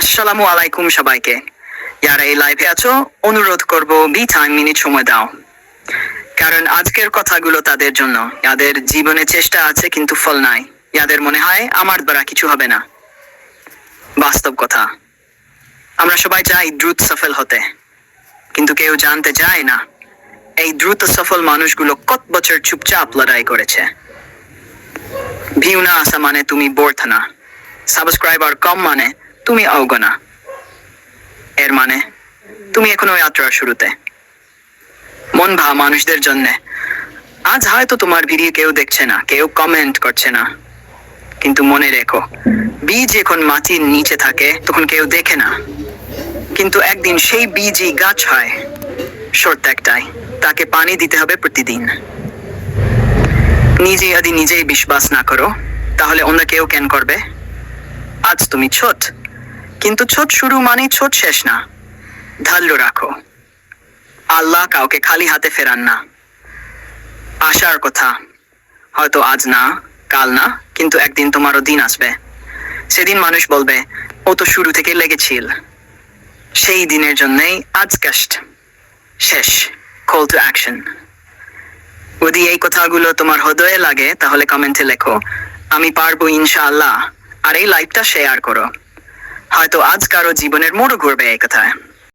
আসসালামু আলাইকুম সবাইকে। যারা এই লাইভে আছো, অনুরোধ করব বি টাইম মিনিট সময় দাও। কারণ আজকের কথাগুলো তাদের জন্য, যাদের জীবনে চেষ্টা আছে কিন্তু ফল নাই, যাদের মনে হয় আমার দ্বারা কিছু হবে না। বাস্তব কথা। আমরা সবাই চাই দ্রুত সফল হতে। কিন্তু কেউ জানতে চায় না, এই দ্রুত সফল মানুষগুলো কত বছর চুপচাপ লড়াই করেছে। ভিউ না আসা মানে তুমি বোর্থ না। সাবস্ক্রাইবার কম মানে তুমি অগনা। এর মানে তুমি এখনও যাত্রার শুরুতে। মন ভা মানুষদের জন্য। আজ হয়তো তোমার ভিডিও কেউ দেখছে না, কেউ কমেন্ট করছে না। কিন্তু মনে রেখো, বীজ যখন মাটির নিচে থাকে, তখন কেউ দেখে না। কিন্তু একদিন সেই বীজই গাছ হয়, শর্ত একটাই, তাকে পানি দিতে হবে প্রতিদিন। নিজে যদি নিজেই বিশ্বাস না করো, তাহলে অন্য কেউ কেন করবে? আজ তুমি ছোট। কিন্তু ছোট শুরু মানে ছোট শেষ না। ধৈর্য রাখো। আল্লাহ কাউকে খালি হাতে ফেরান না। আশার কথা। হয়তো আজ না, কাল না, কিন্তু একদিন তোমারও দিন আসবে। সেদিন মানুষ বলবে, ও তো শুরু থেকে লেগেছিল। সেই দিনের জন্যই আজ কষ্ট শেষ কল টু অ্যাকশন যদি এই কথাগুলো তোমার হৃদয়ে লাগে, তাহলে কমেন্টে লেখো। আমি পারব ইনশাআল্লাহ। আর এই লাইভটা শেয়ার করো। হয়তো আজ কারও জীবনের মোড়ো ঘুরবে এই